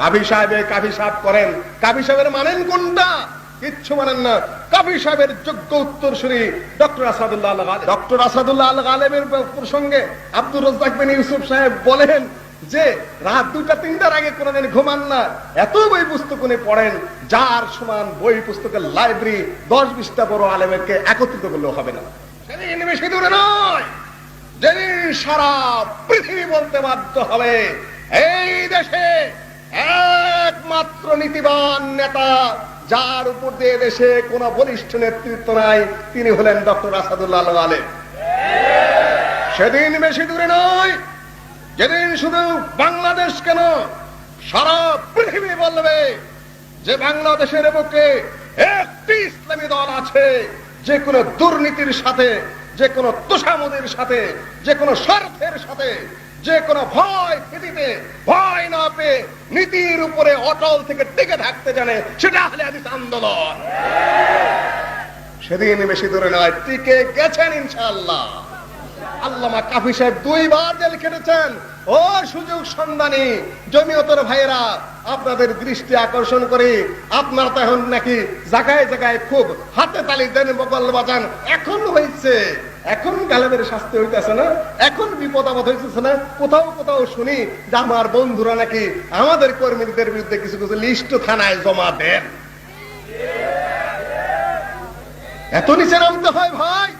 কাবি সাহেবে কাবি সাহেব করেন। কাবি সাহেবের মানেন কোনটা? কিচ্ছু মানেন না। কাবি সাহেবের যোগ্য ডক্টর আসাদুল্লাহ ডক্টর আসাদুল্লাহ আল প্রসঙ্গে আব্দুর বিন ইউসুফ সাহেব বলেন যে, রাত দুটা তিনটার আগে ঘুমান না। এত বই পুস্তক উনি পড়েন, যার সমান বই পুস্তকের লাইব্রেরি দশ বিশটা বড় আলেমকে একত্রিত করলেও হবে না। সেদিন বেশি দূরে নয়। যেদিন সারা পৃথিবী বলতে বাধ্য হবে, এই দেশে একমাত্র নীতিবান নেতা, যার উপর দিয়ে দেশে কোন বলিষ্ঠ নেতৃত্ব নাই, তিনি হলেন ডক্টর আসাদুল্লাহ আলেম সেদিন বেশি দূরে নয়, যেদিন শুধু বাংলাদেশ কেন, সারা পৃথিবী বলবে যে বাংলাদেশের বুকে একটি ইসলামী দল আছে, যে কোনো দুর্নীতির সাথে, যে কোনো তোষামদের সাথে, যে কোনো স্বার্থের সাথে যে কোনো ভয় ভীতিতে ভয় না পেয়ে নীতির উপরে অটল থেকে টিকে থাকতে জানে, সেটা হলে আদিস আন্দোলন। সেদিন বেশি দূরে নয়, টিকে গেছেন ইনশাআল্লাহ। আল্লামা কাফি সাহেব দুইবার জেল খেটেছেন। ও সুযোগ সন্ধানী, জমিয়তর ভাইয়েরা, আপনাদের দৃষ্টি আকর্ষণ করে, আপনারা তো এখন নাকি জায়গায় জায়গায় খুব হাতে তালি দেন বাজান, এখন হয়েছে এখন গালেবের শাস্তি হইতেছে না, এখন বিপদ আপদ হইতেছে না। কোথাও কোথাও শুনি যে আমার বন্ধুরা নাকি আমাদের কর্মীদের বিরুদ্ধে কিছু কিছু লিস্ট থানায় জমা দেন। এত নিচে নামতে হয় ভাই।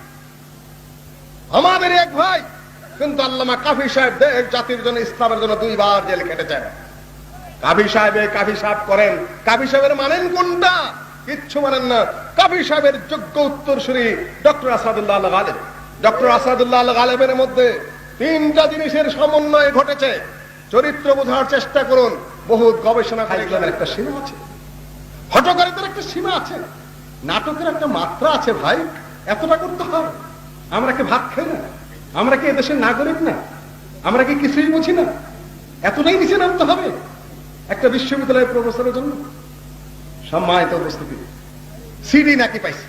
আমাদের এক ভাই, কিন্তু আল্লামা কাফি সাহেব দেশ জাতির জন্য ইসলামের জন্য দুইবার জেল খেটেছেন কাফি সাহেবে কাফি সাহেব করেন। কাফি সাহেবের মানেন কোনটা? কিচ্ছু মানেন না। কাফি সাহেবের যোগ্য উত্তর উত্তরসূরি ডক্টর আসাদুল্লাহ আল গালেব ডক্টর আসাদুল্লাহ আল গালেবের মধ্যে তিনটা জিনিসের সমন্বয় ঘটেছে। চরিত্র বোঝার চেষ্টা করুন। বহু গবেষণা কারিগরের একটা সীমা আছে। হটকারিতার একটা সীমা আছে। নাটকের একটা মাত্রা আছে ভাই। এতটা করতে হয় আমরা কি ভাত খাই না? আমরা কি এদেশের নাগরিক না? আমরা কি কিছুই বুঝি না? এতটাই নিচে নামতে হবে। একটা বিশ্ববিদ্যালয়ের প্রফেসরের জন্য সম্মানিত উপস্থিতি। সিডি নাকি পাইছে?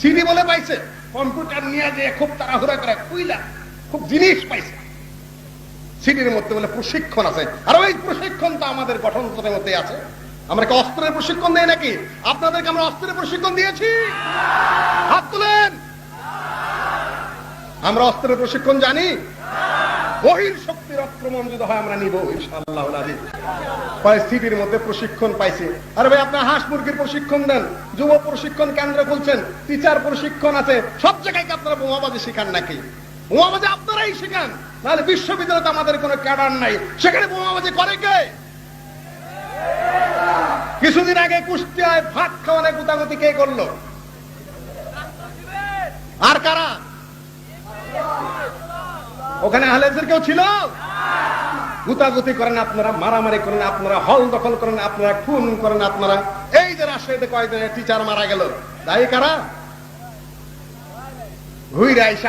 সিডি বলে পাইছে। কম্পিউটার নিয়ে যে খুব তাড়াহুড়া করে কুইলা, খুব জিনিস পাইছে। সিডির মধ্যে বলে প্রশিক্ষণ আছে। আর ওই প্রশিক্ষণ তো আমাদের গঠনতন্ত্রের মধ্যে আছে। আমরা কি অস্ত্রের প্রশিক্ষণ দেয় নাকি? আপনাদেরকে আমরা অস্ত্রের প্রশিক্ষণ দিয়েছি। হাত তুলেন। আমরা অস্ত্রের প্রশিক্ষণ জানি। বহির শক্তির আক্রমণ যদি হয়, আমরা নিব, ইনশাআল্লাহ পরিস্থিতির মধ্যে প্রশিক্ষণ পাইছি। আরে ভাই, আপনার হাঁস মুরগির প্রশিক্ষণ দেন, যুব প্রশিক্ষণ কেন্দ্র খুলছেন, টিচার প্রশিক্ষণ আছে, সব জায়গায় আপনারা বোমাবাজি শিখান নাকি? বোমাবাজি আপনারাই শিখান, নাহলে বিশ্ববিদ্যালয়তে আমাদের কোনো ক্যাডার নাই। সেখানে বোমাবাজি করে কে? কিছুদিন আগে কুষ্টিয়ায় ভাত খাওয়ানো গুতাগুতি কে করল? আর কারা? ওখানে আহলেদের কেউ ছিল? গুতাগুতি করেন আপনারা, মারামারি করেন আপনারা, হল দখল করেন আপনারা, খুন করেন আপনারা। এই যে রাজশাহীতে কয়েকদিনের টিচার মারা গেল তাই কারা?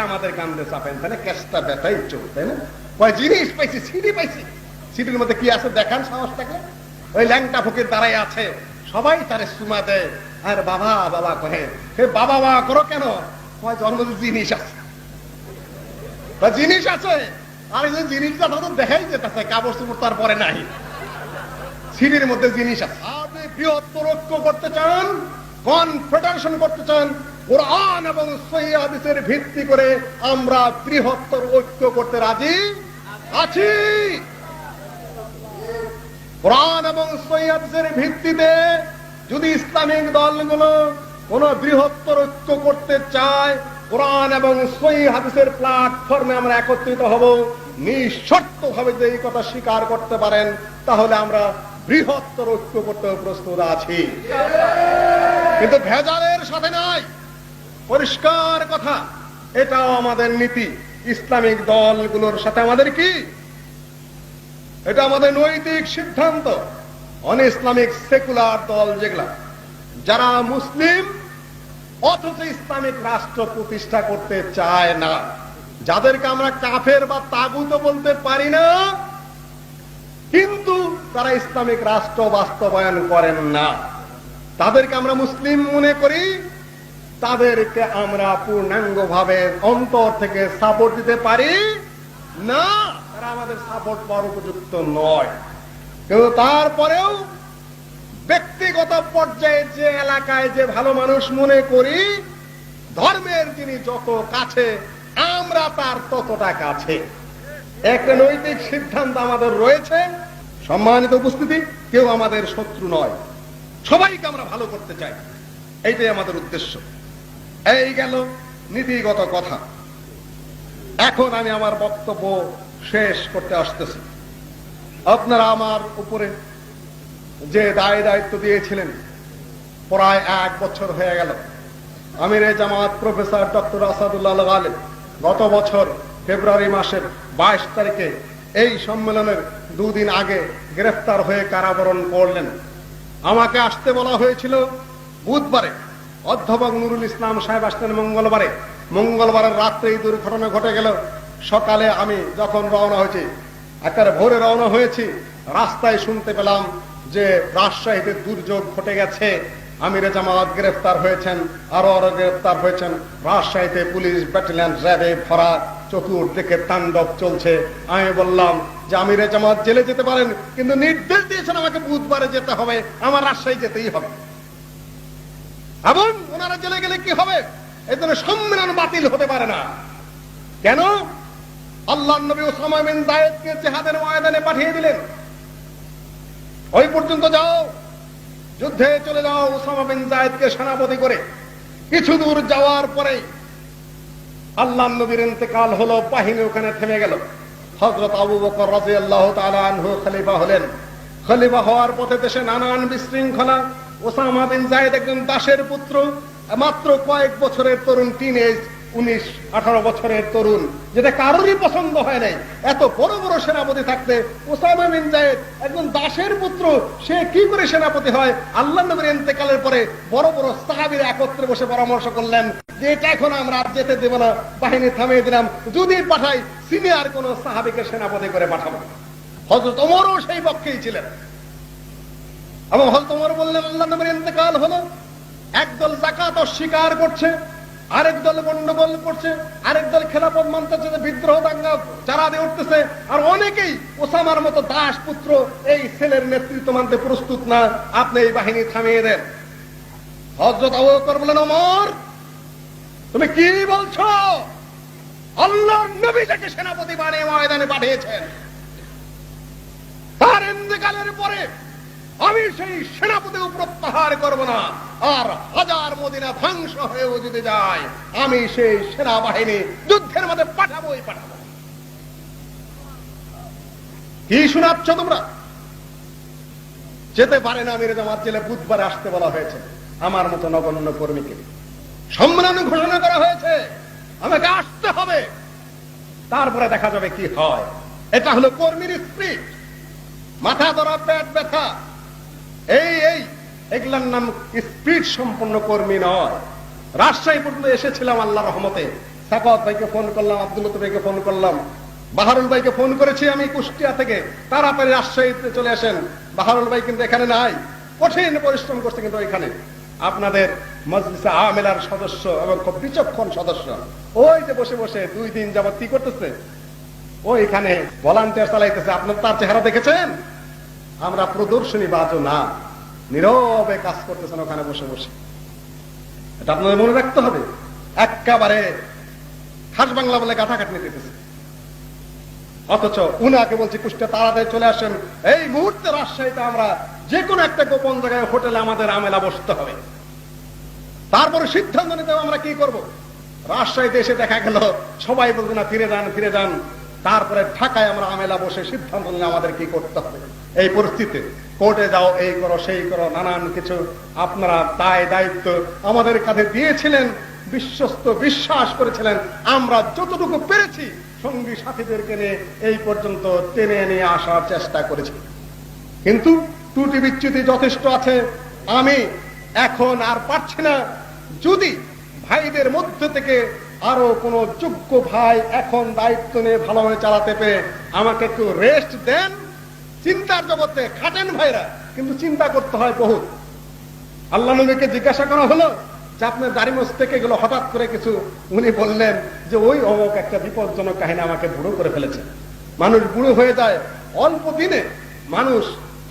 আমাদের কান্দে চাপেন না কেসটা না? কয়, জিনিস পাইছি, সিডি পাইছি। সিডির মধ্যে কি আছে দেখান সাহসটাকে? ওই ল্যাংটা ফকির দাঁড়াই আছে, সবাই তারে সুমা দেয়। আর বাবা বাবা কহে, হে বাবা বাবা করো কেন? কয়, জন্মদিন জিনিস আছে। বা জিনিস আছে। আর এই জিনিসটা তো দেখাই যেতেছে, কাপড় চুপড় তার পরে নাই। সিঁড়ির মধ্যে জিনিস আছে। আপনি বৃহত্তর ঐক্য করতে চান কনফেডারেশন করতে চান, কোরআন এবং সহি হাদিসের ভিত্তি করে আমরা বৃহত্তর ঐক্য করতে রাজি আছি। কোরআন এবং সহি হাদিসের ভিত্তিতে যদি ইসলামিক দলগুলো কোন বৃহত্তর ঐক্য করতে চায় কোরআন এবং সহি হাদিসের প্ল্যাটফর্মে আমরা একত্রিত হব। নিঃশর্ত ভাবে যে এই কথা স্বীকার করতে পারেন, তাহলে আমরা বৃহত্তর ঐক্য করতে প্রস্তুত আছি। কিন্তু ভেজালের সাথে নাই পরিষ্কার কথা, এটাও আমাদের নীতি। ইসলামিক দলগুলোর সাথে আমাদের কি? এটা আমাদের নৈতিক সিদ্ধান্ত। অন ইসলামিক সেকুলার দল যেগুলা, যারা মুসলিম অথচ ইসলামিক রাষ্ট্র প্রতিষ্ঠা করতে চায় না। যাদেরকে আমরা কাফের বা তাগুত বলতে পারি না কিন্তু তারা ইসলামিক রাষ্ট্র বাস্তবায়ন করেন না। তাদেরকে আমরা মুসলিম মনে করি, তাদেরকে আমরা পূর্ণাঙ্গ ভাবে অন্তর থেকে সাপোর্ট দিতে পারি না, তারা আমাদের সাপোর্ট পাওয়ার উপযুক্ত নয়। কিন্তু তারপরেও ব্যক্তিগত পর্যায়ে যে এলাকায় যে ভালো মানুষ মনে করি, ধর্মের যিনি যত কাছে, আমরা তার ততটা কাছে। একটা নৈতিক সিদ্ধান্ত আমাদের রয়েছে, সম্মানিত উপস্থিতি, কেউ আমাদের শত্রু নয়। সবাইকে আমরা ভালো করতে চাই। এইটাই আমাদের উদ্দেশ্য। এই গেল নীতিগত কথা। এখন আমি আমার বক্তব্য শেষ করতে আসতেছি। আপনারা আমার উপরে যে দায় দায়িত্ব দিয়েছিলেন, প্রায় এক বছর হয়ে গেল। আমির জামাত প্রফেসর ডক্টর আসাদুল্লাহ আলেম গত বছর ফেব্রুয়ারি মাসের বাইশ তারিখে এই সম্মেলনের দুদিন আগে গ্রেফতার হয়ে কারাবরণ করলেন। আমাকে আসতে বলা হয়েছিল, বুধবারে অধ্যাপক নুরুল ইসলাম সাহেব আসতেন মঙ্গলবারে। মঙ্গলবারের রাত্রে এই দুর্ঘটনা ঘটে গেল। সকালে আমি যখন রওনা হয়েছি, একেবারে ভোরে রওনা হয়েছি, রাস্তায় শুনতে পেলাম যে রাজশাহীতে দুর্যোগ ঘটে গেছে, আমিরে জামাত গ্রেফতার হয়েছেন আরও আরও গ্রেফতার হয়েছেন। রাজশাহীতে পুলিশ ব্যাটালিয়ন র্যাবে ভরা চতুর্দিকে তাণ্ডব চলছে। আমি বললাম যে আমিরে জামাত জেলে যেতে পারেন, কিন্তু নির্দেশ দিয়েছেন আমাকে বুধবারে যেতে হবে, আমার রাজশাহী যেতেই হবে। এবং ওনারা জেলে গেলে কি হবে? এই জন্য সম্মেলন বাতিল হতে পারে না। কেন? আল্লাহ নবী ওসামা বিন জায়েদকে জেহাদের ময়দানে পাঠিয়ে দিলেন। ওই পর্যন্ত যাও। যুদ্ধে চলে যাও ওসামা বিন জায়েদকে সেনাপতি করে। কিছু দূর যাওয়ার পরে আল্লাহ নবীর ইন্তেকাল হলো, বাহিনী ওখানে থেমে গেল। হযরত আবু বকর রাদিয়াল্লাহু তাআলা আনহু খলিফা হলেন। খলিফা হওয়ার পথে দেশে নানান বিশৃঙ্খলা। ওসামা বিন জায়েদ একজন দাসের পুত্র। মাত্র কয়েক বছরের তরুণ টিনেজ উনিশ, আঠারো বছরের তরুণ, যেটা কারোরই পছন্দ হয় নাই। এত বড় বড় সেনাপতি থাকতে ওসামা বিন জায়েদ একজন দাসের পুত্র, সে কি করে সেনাপতি হয়? আল্লাহ নবীর ইন্তেকালের পরে বড় বড় সাহাবীরা একত্রে বসে পরামর্শ করলেন যে, এটা এখন আমরা আর যেতে দেব না। বাহিনী থামিয়ে দিলাম। যদি পাঠাই, সিনিয়র কোন সাহাবিকে সেনাপতি করে পাঠাবো। হজরত ওমরও সেই পক্ষেই ছিলেন। এবং হজরত ওমর বললেন, আল্লাহ নবীর ইন্তেকাল হলো। একদল জাকাত অস্বীকার করছে। আরেক দল গন্ডগোল করছে, আরেক দল খেলাপথ মানতেছে যে বিদ্রোহ দাঙ্গা চারা দিয়ে উঠতেছে, আর অনেকেই ওসামার মতো দাস পুত্র এই ছেলের নেতৃত্ব মানতে প্রস্তুত না। আপনি এই বাহিনী থামিয়ে দেন। হজরত আবু বকর বলেন অমর তুমি কি বলছো? আল্লাহ নবী যাকে সেনাপতি বানিয়ে ময়দানে পাঠিয়েছেন। তার ইন্তেকালের পরে আমি সেই সেনাপতি প্রত্যাহার করব না। আর হাজার মদিনা ধ্বংস হয়েও যদি যায়, আমি সেই সেনাবাহিনী যুদ্ধের মধ্যে পাঠাবোই পাঠাবো। কি শোনাচ্ছ তোমরা? যেতে পারে না আমির জামাত জেলে বুধবার আসতে বলা হয়েছে। আমার মতো নগণ্য কর্মীকে। সম্মেলন ঘোষণা করা হয়েছে। আমাকে আসতে হবে। তারপরে দেখা যাবে কি হয়। এটা হলো কর্মীর স্পিরিট। মাথা ধরা, পেট ব্যথা। এই এই, এগুলার নাম স্পিড সম্পন্ন কর্মী নয়। রাজশাহী পর্যন্ত এসেছিলাম আল্লাহ রহমতে। সাকাত ভাইকে ফোন করলাম, আব্দুল ভাইকে ফোন করলাম। বাহারুল ভাইকে ফোন করেছি আমি কুষ্টিয়া থেকে। তাড়াতাড়ি রাজশাহীতে চলে আসেন। বাহারুল ভাই কিন্তু এখানে নাই। কঠিন পরিশ্রম করছে কিন্তু এখানে আপনাদের মজলিসে আমেলার সদস্য এবং খুব বিচক্ষণ সদস্য। ওই যে বসে বসে দুই দিন যাবত কি করতেছে? ওইখানে ভলান্টিয়ার চালাইতেছে। আপনার তার চেহারা দেখেছেন? আমরা প্রদর্শনী বাজও না। নীরবে কাজ করতেছেন ওখানে বসে বসে। এটা আপনাদের মনে রাখতে হবে? একেবারে খাস বাংলা বলে কাটাকাটি নিতেছে অথচ উনাকে বলছি কুষ্টিয়া তাড়াতাড়ি চলে আসেন। এই মুহূর্তে রাজশাহীতে আমরা যে কোনো একটা গোপন জায়গায়, হোটেলে আমাদের আমেলা বসতে হবে। তারপরে সিদ্ধান্ত নিতে আমরা কি করব? রাজশাহীতে এসে দেখা গেল, সবাই বলবে না, ফিরে যান ফিরে যান। তারপরে ঢাকায় আমরা আমেলা বসে সিদ্ধান্ত নিলে আমাদের কি করতে হবে। এই পরিস্থিতিতে। কোর্টে যাও, এই করো, সেই করো, নানান কিছু আপনারা দায়, দায়িত্ব আমাদের কাছে দিয়েছিলেন, বিশ্বস্ত বিশ্বাস করেছিলেন। আমরা যতটুকু পেরেছি, সঙ্গী সাথীদেরকে নিয়ে এই পর্যন্ত টেনে নিয়ে আসার চেষ্টা করেছি। কিন্তু ত্রুটি বিচ্যুতি যথেষ্ট আছে। আমি এখন আর পারছি না। যদি ভাইদের মধ্যে থেকে আরও কোন যোগ্য ভাই এখন দায়িত্ব নিয়ে ভালোভাবে চালাতে পেরে আমাকে একটু রেস্ট দেন। চিন্তার জগতে খাটেন ভাইরা, কিন্তু চিন্তা করতে হয় বহুত। আল্লাহ নবীকে জিজ্ঞাসা করা হলো যে আপনার দাড়িমস থেকে গেল হঠাৎ করে কিছু উনি বললেন যে ওই অমুক একটা বিপজ্জনক কাহিনী আমাকে বুড়ো করে ফেলেছে। মানুষ বুড়ো হয়ে যায়, অল্প দিনে মানুষ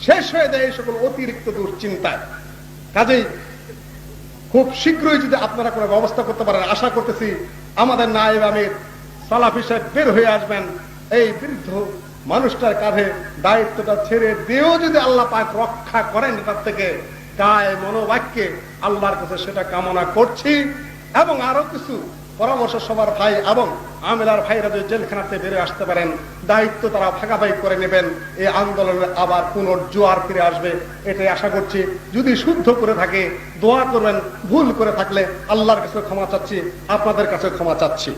শেষ হয়ে যায় এই সকল অতিরিক্ত দুশ্চিন্তায়। কাজেই খুব শীঘ্রই যদি আপনারা কোনো ব্যবস্থা করতে পারেন, আশা করতেছি আমাদের নায়েব আমির সালাফি সাহেব বের হয়ে আসবেন, এই বৃদ্ধ মানুষটার কাঁধে দায়িত্বটা ছেড়ে দিয়েও যদি আল্লাহ পাক রক্ষা করেন এটার থেকে গায়ে মনোবাক্যে আল্লাহর কাছে সেটা কামনা করছি। এবং আরও কিছু পরামর্শ সবার ভাই এবং আমেলার ভাইরা যদি জেলখানাতে বেরিয়ে আসতে পারেন, দায়িত্ব তারা ভাগাভাগি করে নেবেন। এই আন্দোলনের আবার পুনর্জোয়ার ফিরে আসবে, এটাই আশা করছি। যদি শুদ্ধ করে থাকে, দোয়া করবেন, ভুল করে থাকলে আল্লাহর কাছে ক্ষমা চাচ্ছি, আপনাদের কাছে ক্ষমা চাচ্ছি।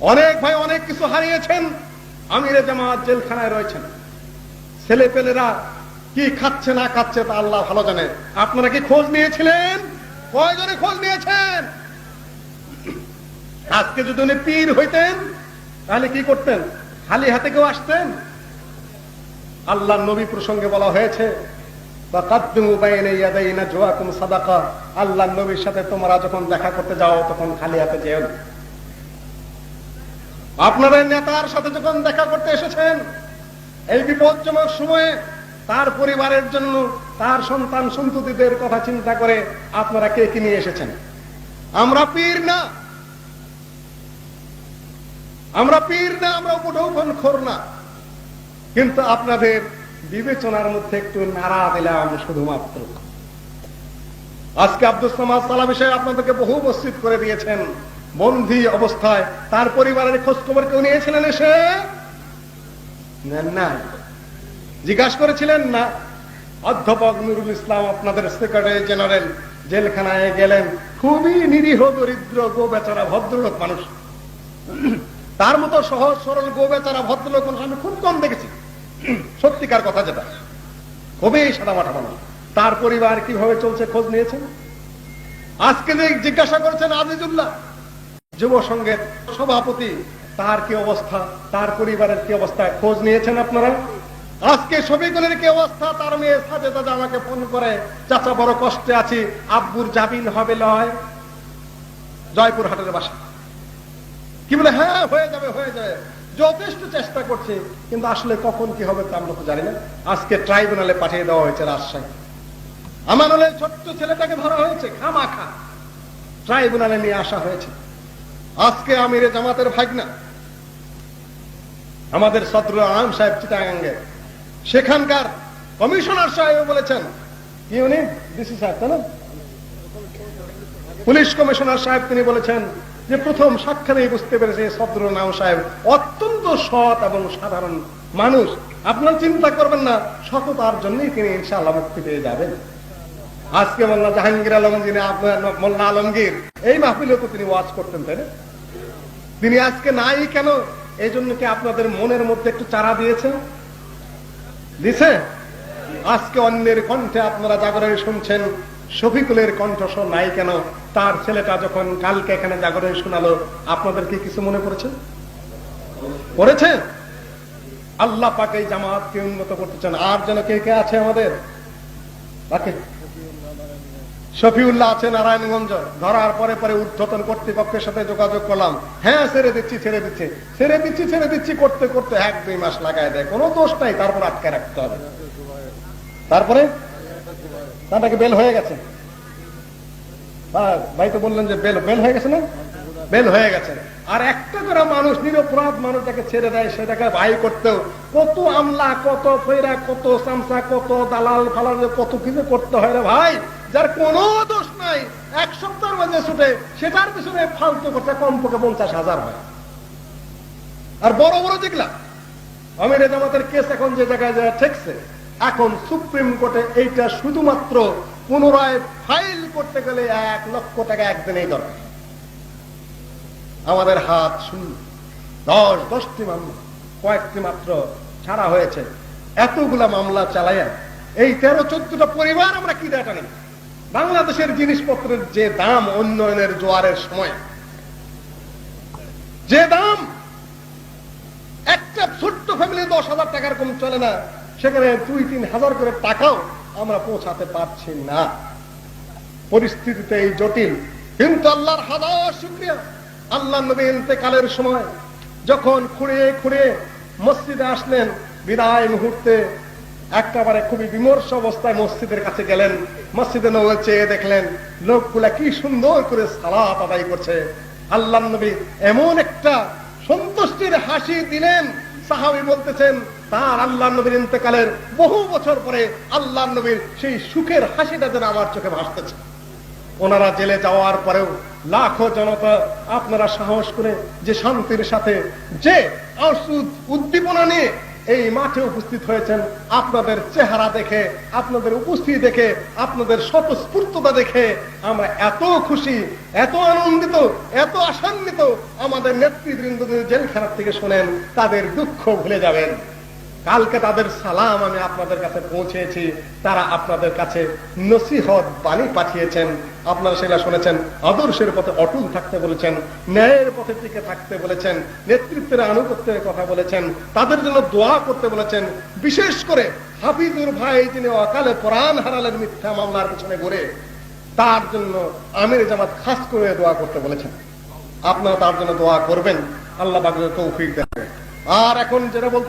অনেক ভাই অনেক কিছু হারিয়েছেন আমিরে জামাত জেলখানায় রয়েছেন। ছেলে পেলেরা কি খাচ্ছে না খাচ্ছে তা আল্লাহ ভালো জানে। আপনারা কি খোঁজ নিয়েছিলেন? কয়জনে খোঁজ নিয়েছেন? আজকে যদি উনি পীর হইতেন, তাহলে কি করতেন? খালি হাতে কেউ আসতেন? আল্লাহ নবী প্রসঙ্গে বলা হয়েছে আল্লাহ নবীর সাথে তোমরা যখন দেখা করতে যাও, তখন খালি হাতে যেও না। আপনাদের নেতার সাথে যখন দেখা করতে এসেছেন, এই বিপজ্জনক সময়ে তার পরিবারের জন্য তার সন্তান সন্ততিদের কথা চিন্তা করে আপনারা কে কি নিয়ে এসেছেন? আমরা পীর না। আমরা পীর না, আমরা মুঠোফোন খোর না। কিন্তু আপনাদের বিবেচনার মধ্যে একটু নাড়া দিলাম শুধুমাত্র। আজকে আব্দুল সামাদ সালা বিষয়ে আপনাদেরকে বহু উপস্থিত করে দিয়েছেন। বন্ধি অবস্থায় তার পরিবারের খোঁজ খবর কেউ নিয়েছিলেন এসে? নাই জিজ্ঞাসা করেছিলেন, না। অধ্যাপক নুরুল ইসলাম আপনাদের সেক্রেটারি জেনারেল জেলখানায় গেলেন। খুবই নিরীহ, দরিদ্র গো বেচারা ভদ্রলোক মানুষ। তার মতো সহজ, সরল গো বেচারা ভদ্রলোক মানুষ আমি খুব কম দেখেছি। সত্যিকার কথা যেটা। খুবই সাদা মাঠা মানুষ। তার পরিবার কীভাবে চলছে খোঁজ নিয়েছেন? আজকে জিজ্ঞাসা করেছেন আজিজুল্লাহ যুব সংঘের সভাপতি, তার কি অবস্থা? তার পরিবারের কি অবস্থা? খোঁজ নিয়েছেন আপনারা? আজকে শফিকুলের কি অবস্থা? তার মেয়ে সাজে দাদা আমাকে ফোন করে, চাচা, বড় কষ্টে আছি, আব্বুর জামিন হবে লয়। জয়পুর হাটের বাসা। কি বলে হ্যাঁ হয়ে যাবে হয়ে যাবে। যথেষ্ট চেষ্টা করছে, কিন্তু আসলে কখন কি হবে তা আমরা তো জানি না। আজকে ট্রাইব্যুনালে পাঠিয়ে দেওয়া হয়েছে রাজশাহী। আমার ছোট্ট ছেলেটাকে ধরা হয়েছে, খামাখা। ট্রাইব্যুনালে নিয়ে আসা হয়েছে। আজকে আমির জামাতের ভাগনা। আমাদের সদর আম সাহেব চিটাগাঙ্গে। সেখানকার কমিশনার সাহেব বলেছেন, কি উনি? ডিসি সাহেব, তাই না? পুলিশ কমিশনার সাহেব তিনি বলেছেন যে প্রথম সাক্ষাতেই বুঝতে পেরেছে সদর নাম সাহেব অত্যন্ত সৎ এবং সাধারণ মানুষ। আপনার চিন্তা করবেন না, সততার জন্যই তিনি ইনশাআল্লাহ মুক্তি পেয়ে যাবেন। আজকে মোল্লা জাহাঙ্গীর আলম যিনি আপনার মোল্লা আলমগীর, এই মাহফিলে তো তিনি ওয়াজ করতেন, তাই না? তিনি আজকে নাই কেন? এই জন্য কি আপনাদের মনের মধ্যে একটু চারা দিয়েছে দিছে? আজকে অন্যের কণ্ঠে আপনারা জাগরণে শুনছেন, শফিকুলের কণ্ঠস্বর নাই কেন? তার ছেলেটা যখন কালকে এখানে জাগরণে শোনালো, আপনাদের কি কিছু মনে পড়েছে? পড়েছে? আল্লাহ পাকে জামাতকে উন্নত করতে চান। আর যেন কে কে আছে আমাদের? বাকি শফিউল্লাহ আছে নারায়ণগঞ্জ। ধরার পরে পরে ঊর্ধ্বতন কর্তৃপক্ষের সাথে যোগাযোগ করলাম। হ্যাঁ ছেড়ে দিচ্ছি ছেড়ে দিচ্ছি। ছেড়ে দিচ্ছি ছেড়ে দিচ্ছি করতে করতে এক, দুই মাস লাগায় দেয়। কোনো দোষ নাই, তারপর আটকে রাখতে হবে। তারপরে? তাটাকে বেল হয়ে গেছে? ভাই তো বললেন যে বেল বেল হয়ে গেছে না? বেল হয়ে গেছে। আর একটা করে মানুষ, নিরপরাধ মানুষ যাকে ছেড়ে দেয় সেটাকে ভাই করতেও কত আমলা, কত ফেরা, কত চামচা কত দালাল ফালাল কত কিছু করতে হয় রে ভাই। যার কোনো দোষ নাই, এক সপ্তাহের মধ্যে ছুটে, সেটার পিছনে ফালতু করতে কমপক্ষে পঞ্চাশ হাজার হয়। আর বড় বড় যেগুলা, আমির জামাতের কেস এখন যে জায়গায় যায় ঠেকছে, এখন সুপ্রিম কোর্টে এইটা শুধুমাত্র পুনরায় ফাইল করতে গেলে এক লক্ষ টাকা একদিনেই দরকার। আমাদের হাত শূন্য। দশ, দশটি মামলা, কয়েকটি মাত্র ছাড়া হয়েছে। এতগুলা মামলা চালাইয়া, এই তেরো, চোদ্দটা পরিবার আমরা কি দেখা নেই বাংলাদেশের জিনিসপত্রের যে দাম উন্নয়নের জোয়ারের সময়, যে দাম, একটা ছোট্ট ফ্যামিলি দশ হাজার টাকার কম চলে না, সেখানে দুই, তিন হাজার করে টাকাও আমরা পৌঁছাতে পারছি না। পরিস্থিতিতে এই জটিল। কিন্তু আল্লাহর হাজার শুক্রিয়া। আল্লাহ নবী ইন্তেকালের সময় যখন খুঁড়িয়ে খুঁড়িয়ে মসজিদে আসলেন, বিদায় মুহূর্তে একেবারে খুবই বিমর্ষ অবস্থায় মসজিদের কাছে গেলেন। মসজিদে নবী চেয়ে দেখলেন, লোকগুলা কি সুন্দর করে সালাত আদায় করছে। আল্লাহ নবী এমন একটা সন্তুষ্টির হাসি দিলেন। সাহাবি বলতেছেন, তার আল্লাহ নবীর ইন্তেকালের বহু বছর পরে আল্লাহ নবীর সেই সুখের হাসিটা যেন আমার চোখে ভাসতেছে। ওনারা জেলে যাওয়ার পরেও লাখো জনতা আপনারা সাহস করে যে শান্তির সাথে যে উদ্দীপনা নিয়ে এই মাঠে উপস্থিত হয়েছেন আপনাদের চেহারা দেখে, আপনাদের উপস্থিতি দেখে, আপনাদের স্বতঃস্ফূর্ততা দেখে আমরা এত খুশি, এত আনন্দিত, এত আসান্বিত আমাদের নেতৃবৃন্দ যদি জেলখানা থেকে শোনেন, তাদের দুঃখ ভুলে যাবেন। কালকে তাদের সালাম আমি আপনাদের কাছে পৌঁছেছি। তারা আপনাদের কাছে নসিহত বাণী পাঠিয়েছেন। আপনারা সেটা শুনেছেন, আদর্শের পথে অটুল থাকতে বলেছেন, ন্যায়ের পথে টিকে থাকতে বলেছেন, নেতৃত্বের আনুগত্যের কথা বলেছেন, তাদের জন্য দোয়া করতে বলেছেন। বিশেষ করে হাফিজুর ভাই যিনি অকালে প্রাণ হারালেন মিথ্যা মামলার পিছনে ঘুরে, তার জন্য আমির জামাত খাস করে দোয়া করতে বলেছেন। আপনারা তার জন্য দোয়া করবেন। আল্লাহ বাগের তৌফিক দেবেন আর এখন যেটা বলতে